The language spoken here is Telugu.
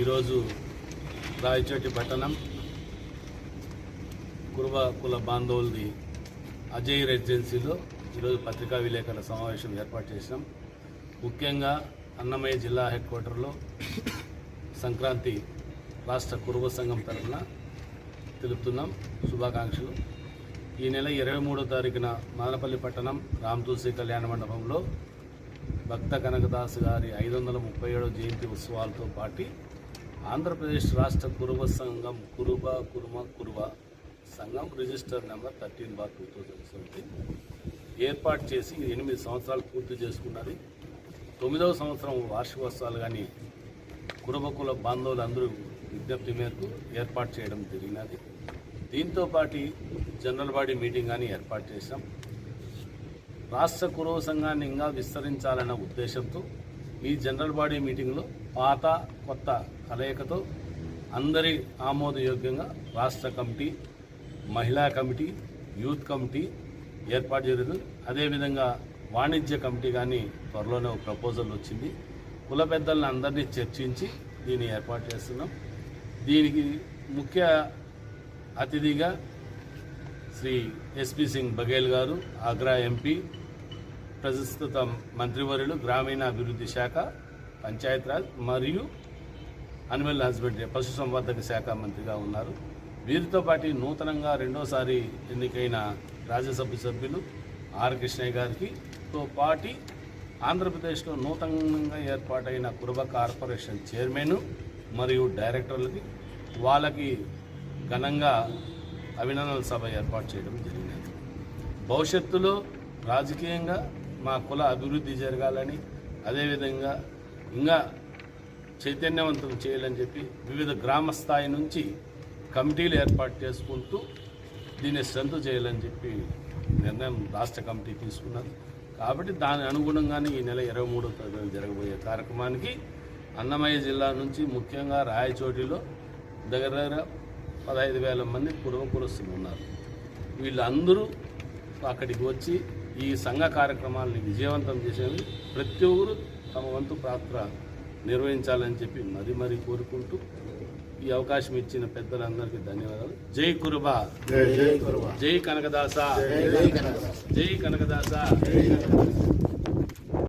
ఈరోజు రాయచోటి పట్టణం కురువ కుల బాంధవులది అజయ్ రెసిడెన్సీలో ఈరోజు పత్రికా విలేకరుల సమావేశం ఏర్పాటు చేసినాం ముఖ్యంగా అన్నమయ్య జిల్లా హెడ్ క్వార్టర్లో సంక్రాంతి రాష్ట్ర కురువ సంఘం తరఫున తెలుపుతున్నాం. శుభాకాంక్షలు. ఈ నెల ఇరవై మూడో తారీఖున మదనపల్లి పట్టణం రామ్ కళ్యాణ మండపంలో భక్త కనకదాస్ గారి ఐదు వందల ముప్పై ఏడవ జయంతి ఉత్సవాలతో పాటు ఆంధ్రప్రదేశ్ రాష్ట్ర కురుబ సంఘం కురుబ కురుమ కురుబ సంఘం register number thirteen bar two thousand seventeen. ఏర్పాటు చేసి ఎనిమిది సంవత్సరాలు పూర్తి చేసుకున్నది. తొమ్మిదవ సంవత్సరం వార్షికోత్సవాలు కానీ కురుబ కుల బాంధవులు అందరూ విజ్ఞప్తి మేరకు ఏర్పాటు చేయడం జరిగినది. దీంతో పాటు జనరల్ బాడీ మీటింగ్ కానీ ఏర్పాటు చేశాం. రాష్ట్ర కురువ సంఘాన్ని ఇంకా విస్తరించాలన్న ఉద్దేశంతో ఈ జనరల్ బాడీ మీటింగ్లో పాత కొత్త కలయికతో అందరి ఆమోదయోగ్యంగా రాష్ట్ర కమిటీ మహిళా కమిటీ యూత్ కమిటీ ఏర్పాటు జరిగింది. అదేవిధంగా వాణిజ్య కమిటీ కానీ త్వరలోనే ఒక ప్రపోజల్ వచ్చింది. కుల పెద్దలను అందరినీ చర్చించి దీన్ని ఏర్పాటు చేస్తున్నాం. దీనికి ముఖ్య అతిథిగా శ్రీ ఎస్పి సింగ్ బఘేల్ గారు ఆగ్రా ఎంపీ ప్రస్తుత మంత్రివర్యులు గ్రామీణాభివృద్ధి శాఖ పంచాయతీరాజ్ మరియు అనిమల్ హస్బెండరీ పశుసంవర్ధక శాఖ మంత్రిగా ఉన్నారు. వీరితో పాటు నూతనంగా రెండోసారి ఎన్నికైన రాజ్యసభ సభ్యులు ఆర్ కృష్ణయ్య గారికి తో పాటి ఆంధ్రప్రదేశ్లో నూతనంగా ఏర్పాటైన కురుబ కార్పొరేషన్ చైర్మన్ మరియు డైరెక్టర్లకి వాళ్ళకి ఘనంగా అభినందనల సభ ఏర్పాటు చేయడం జరిగినది. భవిష్యత్తులో రాజకీయంగా మా కుల అభివృద్ధి జరగాలని అదేవిధంగా ఇంకా చైతన్యవంతం చేయాలని చెప్పి వివిధ గ్రామ స్థాయి నుంచి కమిటీలు ఏర్పాటు చేసుకుంటూ దీన్ని స్ట్రెంత్ చేయాలని చెప్పి నిర్ణయం రాష్ట్ర కమిటీ తీసుకున్నది. కాబట్టి దాని అనుగుణంగానే ఈ నెల ఇరవై మూడో తేదీన జరగబోయే కార్యక్రమానికి అన్నమయ్య జిల్లా నుంచి ముఖ్యంగా రాయచోటిలో దగ్గర దగ్గర పదహైదు వేల మంది పూర్వకులస్తులు ఉన్నారు. వీళ్ళందరూ అక్కడికి వచ్చి ఈ సంఘ కార్యక్రమాలని విజయవంతం చేసేది ప్రతి ఒక్కరు తమ వంతు పాత్ర నిర్వహించాలని చెప్పి మరీ మరీ కోరుకుంటూ ఈ అవకాశం ఇచ్చిన పెద్దలందరికీ ధన్యవాదాలు. జై కురుబా. జై జై కురుబా. జై కనకదాస. జై కనకదాస. జై కనకదాస.